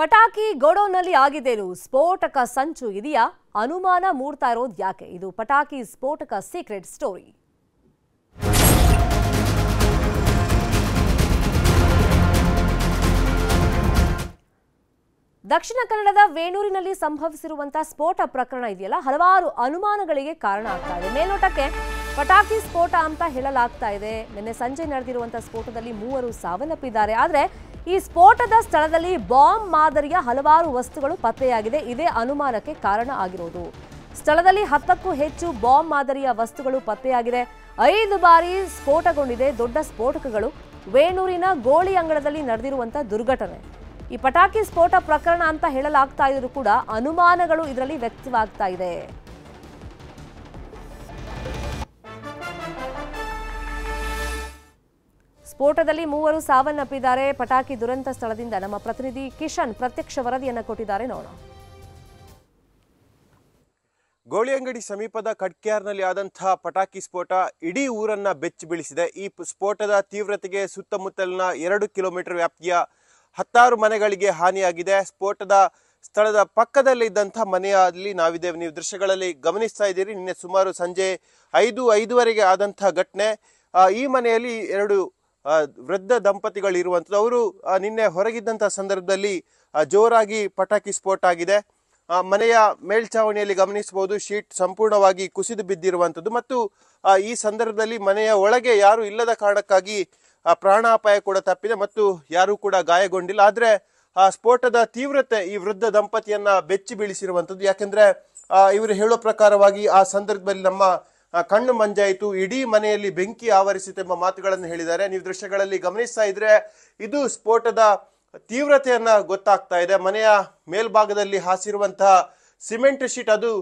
ಪಟಾಕಿ ಗೋಡೌನ್ನಲ್ಲಿ ಆಗಿದ್ದೇನು ಸ್ಫೋಟಕ ಸಂಚು ಇದೆಯಾ? ಅನುಮಾನ ಮೂಡ್ತಾ ಇರೋದು ಯಾಕೆ? ಇದು ಪಟಾಕಿ ಸ್ಫೋಟಕ ಸೀಕ್ರೆಟ್ ಸ್ಟೋರಿ. ದಕ್ಷಿಣ ಕನ್ನಡದ ವೇಣೂರಿನಲ್ಲಿ ಸಂಭವಿಸಿರುವಂತಹ ಸ್ಫೋಟ ಪ್ರಕರಣ ಇದೆಯಲ್ಲ, ಹಲವಾರು ಅನುಮಾನಗಳಿಗೆ ಕಾರಣ ಆಗ್ತಾ ಇದೆ. ಮೇಲ್ನೋಟಕ್ಕೆ ಪಟಾಕಿ ಸ್ಫೋಟ ಅಂತ ಹೇಳಲಾಗ್ತಾ ಇದೆ. ನಿನ್ನೆ ಸಂಜೆ ನಡೆದಿರುವಂತಹ ಸ್ಫೋಟದಲ್ಲಿ ಮೂವರು ಸಾವನ್ನಪ್ಪಿದ್ದಾರೆ. ಆದರೆ ಈ ಸ್ಫೋಟದ ಸ್ಥಳದಲ್ಲಿ ಬಾಂಬ್ ಮಾದರಿಯ ಹಲವಾರು ವಸ್ತುಗಳು ಪತ್ತೆಯಾಗಿದೆ. ಇದೇ ಅನುಮಾನಕ್ಕೆ ಕಾರಣ ಆಗಿರೋದು. ಸ್ಥಳದಲ್ಲಿ ಹತ್ತಕ್ಕೂ ಹೆಚ್ಚು ಬಾಂಬ್ ಮಾದರಿಯ ವಸ್ತುಗಳು ಪತ್ತೆಯಾಗಿದೆ. ಐದು ಬಾರಿ ಸ್ಫೋಟಗೊಂಡಿದೆ. ದೊಡ್ಡ ಸ್ಫೋಟಕಗಳು ವೇಣೂರಿನ ಗೋಳಿ ಅಂಗಳದಲ್ಲಿ ನಡೆದಿರುವಂತಹ ದುರ್ಘಟನೆ. ಈ ಪಟಾಕಿ ಸ್ಫೋಟ ಪ್ರಕರಣ ಅಂತ ಹೇಳಲಾಗ್ತಾ ಇದ್ರು ಕೂಡ ಅನುಮಾನಗಳು ಇದರಲ್ಲಿ ವ್ಯಕ್ತವಾಗ್ತಾ ಇದೆ. ಸ್ಫೋಟದಲ್ಲಿ ಮೂವರು ಸಾವನ್ನಪ್ಪಿದ್ದಾರೆ. ಪಟಾಕಿ ದುರಂತ ಸ್ಥಳದಿಂದ ನಮ್ಮ ಪ್ರತಿನಿಧಿ ಕಿಶನ್ ಪ್ರತ್ಯಕ್ಷ ವರದಿಯನ್ನು ಕೊಟ್ಟಿದ್ದಾರೆ. ನೋಡೋಣ. ಗೋಳಿಯಂಗಡಿ ಸಮೀಪದ ಕಡ್ಕ್ಯಾರ್ನಲ್ಲಿ ಆದಂತಹ ಪಟಾಕಿ ಸ್ಫೋಟ ಇಡೀ ಊರನ್ನ ಬೆಚ್ಚಿ ಬೀಳಿಸಿದೆ. ಈ ಸ್ಫೋಟದ ತೀವ್ರತೆಗೆ ಸುತ್ತಮುತ್ತಲಿನ ಎರಡು ಕಿಲೋಮೀಟರ್ ವ್ಯಾಪ್ತಿಯ ಹತ್ತಾರು ಮನೆಗಳಿಗೆ ಹಾನಿಯಾಗಿದೆ. ಸ್ಫೋಟದ ಸ್ಥಳದ ಪಕ್ಕದಲ್ಲಿ ಇದ್ದಂತಹ ಮನೆಯಲ್ಲಿ ನಾವಿದ್ದೇವೆ. ನೀವು ದೃಶ್ಯಗಳಲ್ಲಿ ಗಮನಿಸ್ತಾ ಇದ್ದೀರಿ. ನಿನ್ನೆ ಸುಮಾರು ಸಂಜೆ ಐದು ಐದುವರೆಗೆ ಆದಂತಹ ಘಟನೆ. ಈ ಮನೆಯಲ್ಲಿ ಎರಡು ವೃದ್ಧ ದಂಪತಿಗಳು ಇರುವಂಥದ್ದು ಅವರು ನಿನ್ನೆ ಹೊರಗಿದ್ದಂಥ ಸಂದರ್ಭದಲ್ಲಿ ಜೋರಾಗಿ ಪಟಾಕಿ ಸ್ಫೋಟ ಆಗಿದೆ. ಮನೆಯ ಮೇಲ್ಛಾವಣಿಯಲ್ಲಿ ಗಮನಿಸಬಹುದು, ಶೀಟ್ ಸಂಪೂರ್ಣವಾಗಿ ಕುಸಿದು ಬಿದ್ದಿರುವಂಥದ್ದು. ಮತ್ತು ಈ ಸಂದರ್ಭದಲ್ಲಿ ಮನೆಯ ಒಳಗೆ ಯಾರು ಇಲ್ಲದ ಕಾರಣಕ್ಕಾಗಿ ಪ್ರಾಣಾಪಾಯ ಕೂಡ ತಪ್ಪಿದೆ ಮತ್ತು ಯಾರೂ ಕೂಡ ಗಾಯಗೊಂಡಿಲ್ಲ. ಆದರೆ, ಆ, ಸ್ಫೋಟದ ತೀವ್ರತೆ ಈ ವೃದ್ಧ ದಂಪತಿಯನ್ನ ಬೆಚ್ಚಿ ಬೀಳಿಸಿರುವಂಥದ್ದು ಯಾಕೆಂದ್ರೆ ಇವರು ಹೇಳೋ ಪ್ರಕಾರವಾಗಿ ಆ ಸಂದರ್ಭದಲ್ಲಿ ನಮ್ಮ ಕಣ್ಣು ಮಂಜಾಯಿತು, ಇಡೀ ಮನೆಯಲ್ಲಿ ಬೆಂಕಿ ಆವರಿಸಿತು ಎಂಬ ಮಾತುಗಳನ್ನು ಹೇಳಿದ್ದಾರೆ. ನೀವು ದೃಶ್ಯಗಳಲ್ಲಿ ಗಮನಿಸ್ತಾ ಇದ್ರೆ ಇದು ಸ್ಫೋಟದ ತೀವ್ರತೆಯನ್ನ ಗೊತ್ತಾಗ್ತಾ ಇದೆ. ಮನೆಯ ಮೇಲ್ಭಾಗದಲ್ಲಿ ಹಾಸಿರುವಂತಹ ಸಿಮೆಂಟ್ ಶೀಟ್ ಅದು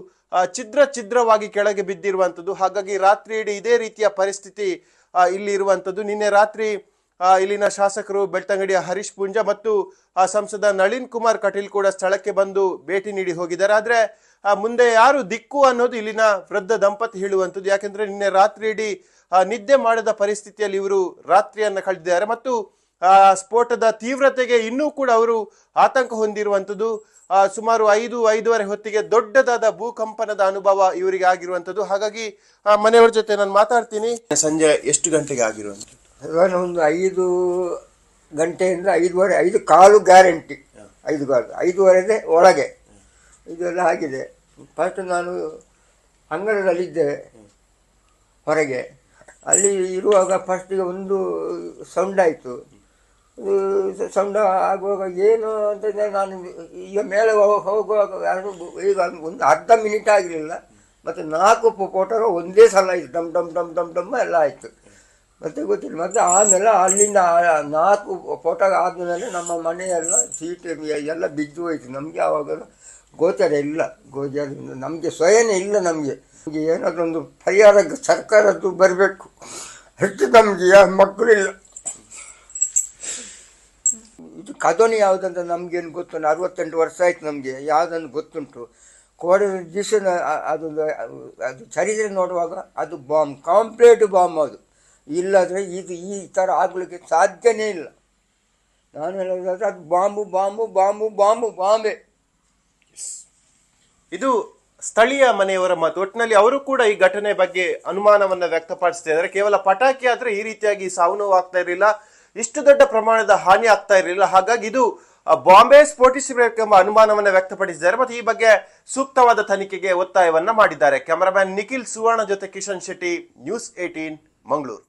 ಛಿದ್ರ ಛಿದ್ರವಾಗಿ ಕೆಳಗೆ ಬಿದ್ದಿರುವಂಥದ್ದು. ಹಾಗಾಗಿ ರಾತ್ರಿ ಇಡೀ ಇದೇ ರೀತಿಯ ಪರಿಸ್ಥಿತಿ ಇಲ್ಲಿ ಇರುವಂಥದ್ದು. ನಿನ್ನೆ ರಾತ್ರಿ ಇಲ್ಲಿನ ಶಾಸಕರು ಬೆಳ್ತಂಗಡಿಯ ಹರೀಶ್ ಪುಂಜ ಮತ್ತು ಸಂಸದ ನಳಿನ್ ಕುಮಾರ್ ಕಟೀಲ್ ಕೂಡ ಸ್ಥಳಕ್ಕೆ ಬಂದು ಭೇಟಿ ನೀಡಿ ಹೋಗಿದ್ದಾರೆ. ಆದರೆ ಮುಂದೆ ಯಾರು ದಿಕ್ಕು ಅನ್ನೋದು ಇಲ್ಲಿನ ವೃದ್ಧ ದಂಪತಿ ಹೇಳುವಂಥದ್ದು. ಯಾಕೆಂದ್ರೆ, ನಿನ್ನೆ ರಾತ್ರಿ ಇಡೀ ನಿದ್ದೆ ಮಾಡದ ಪರಿಸ್ಥಿತಿಯಲ್ಲಿ ಇವರು ರಾತ್ರಿಯನ್ನು ಕಳೆದಿದ್ದಾರೆ. ಮತ್ತು ಸ್ಫೋಟದ ತೀವ್ರತೆಗೆ ಇನ್ನೂ ಕೂಡ ಅವರು ಆತಂಕ ಹೊಂದಿರುವಂಥದ್ದು. ಸುಮಾರು ಐದು, ಐದೂವರೆ ಹೊತ್ತಿಗೆ ದೊಡ್ಡದಾದ ಭೂಕಂಪನದ ಅನುಭವ ಇವರಿಗೆ ಆಗಿರುವಂಥದ್ದು. ಹಾಗಾಗಿ ಮನೆಯವರ ಜೊತೆ ನಾನು ಮಾತಾಡ್ತೀನಿ. ಸಂಜೆ ಎಷ್ಟು ಗಂಟೆಗೆ ಆಗಿರುವಂಥದ್ದು? ಇವಾಗ ಒಂದು ಐದು ಗಂಟೆಯಿಂದ ಐದುವರೆ ಐದು ಕಾಲು ಗ್ಯಾರಂಟಿ. ಐದು ಕಾಲು ಐದುವರೆದೆ ಒಳಗೆ. ಇದೆಲ್ಲ ಆಗಿದೆ. ಫಸ್ಟ್ ನಾನು ಅಂಗಳದಲ್ಲಿದ್ದೆ ಹೊರಗೆ. ಅಲ್ಲಿ ಇರುವಾಗ ಫಸ್ಟಿಗೆ ಒಂದು ಸೌಂಡ್ ಆಯಿತು. ಸೌಂಡ ಆಗುವಾಗ ಏನು ಅಂತಂದರೆ ನಾನು ಈಗ ಮೇಲೆ ಹೋಗುವಾಗ ಯಾರು ಈಗ ಒಂದು ಅರ್ಧ ಮಿನಿಟ್ ಆಗಲಿಲ್ಲ ಮತ್ತು ನಾಲ್ಕು ಫೋಟೋ ಒಂದೇ ಸಲ ಆಯಿತು. ಡಮ್ ಡಮ್ ಡಮ್ ಡಮ್ ಡಮ್ ಎಲ್ಲ ಆಯಿತು. ಮತ್ತೆ ಗೊತ್ತಿಲ್ಲ. ಮತ್ತೆ ಆಮೇಲೆ ಅಲ್ಲಿಂದ ನಾಲ್ಕು ಫೋಟೋ ಆದಮೇಲೆ ನಮ್ಮ ಮನೆಯೆಲ್ಲ ಸೀಟ್ ಎಲ್ಲ ಬಿದ್ದು ಹೋಯ್ತು. ನಮಗೆ ಆವಾಗ ಗೋಚರ ಇಲ್ಲ. ಗೋಚರ ನಮಗೆ ಸ್ವಯನೇ ಇಲ್ಲ ನಮಗೆ. ನಮಗೆ ಏನಾದರೂ ಒಂದು ಪರಿಹಾರ ಸರ್ಕಾರದ್ದು ಬರಬೇಕು. ಹೆಚ್ಚು ನಮಗೆ ಮಕ್ಕಳಿಲ್ಲ. ಇದು ಕದೋನಿ ಯಾವುದಂತ ನಮಗೇನು ಗೊತ್ತು? ಅರವತ್ತೆಂಟು ವರ್ಷ ಆಯ್ತು ನಮಗೆ. ಯಾವುದಂತ ಗೊತ್ತುಂಟು? ಕೋಡೆ ದಿವಸ ಅದು ಅದು ಚರಿತ್ರೆ ನೋಡುವಾಗ ಅದು ಬಾಂಬ್ ಕಾಂಪ್ಲೇಟ್ ಬಾಂಬ್ ಅದು. ಇಲ್ಲಾದರೆ ಇದು ಈ ಥರ ಆಗಲಿಕ್ಕೆ ಸಾಧ್ಯನೇ ಇಲ್ಲ. ನಾನು ಹೇಳೋದಾದ್ರೆ ಅದು bomb bomb bomb bomb, Bombay. ಇದು ಸ್ಥಳೀಯ ಮನೆಯವರ ಮಾತು. ಒಟ್ಟಿನಲ್ಲಿ ಅವರು ಕೂಡ ಈ ಘಟನೆ ಬಗ್ಗೆ ಅನುಮಾನವನ್ನು ವ್ಯಕ್ತಪಡಿಸ್ತಾ ಇದ್ದಾರೆ. ಕೇವಲ ಪಟಾಕಿ ಆದರೆ ಈ ರೀತಿಯಾಗಿ ಸಾವು ನೋವು ಆಗ್ತಾ ಇರಲಿಲ್ಲ. ಇಷ್ಟು ದೊಡ್ಡ ಪ್ರಮಾಣದ ಹಾನಿ ಆಗ್ತಾ ಇರಲಿಲ್ಲ. ಹಾಗಾಗಿ ಇದು ಬಾಂಬೆ ಸ್ಫೋಟಿಸಬೇಕೆಂಬ ಅನುಮಾನವನ್ನು ವ್ಯಕ್ತಪಡಿಸಿದ್ದಾರೆ. ಮತ್ತು ಈ ಬಗ್ಗೆ ಸೂಕ್ತವಾದ ತನಿಖೆಗೆ ಒತ್ತಾಯವನ್ನ ಮಾಡಿದ್ದಾರೆ. ಕ್ಯಾಮರಾಮ್ಯಾನ್ ನಿಖಿಲ್ ಸುವರ್ಣ ಜೊತೆ ಕಿಶನ್ ಶೆಟ್ಟಿ, ನ್ಯೂಸ್ ಏಯ್ಟೀನ್ ಮಂಗಳೂರು.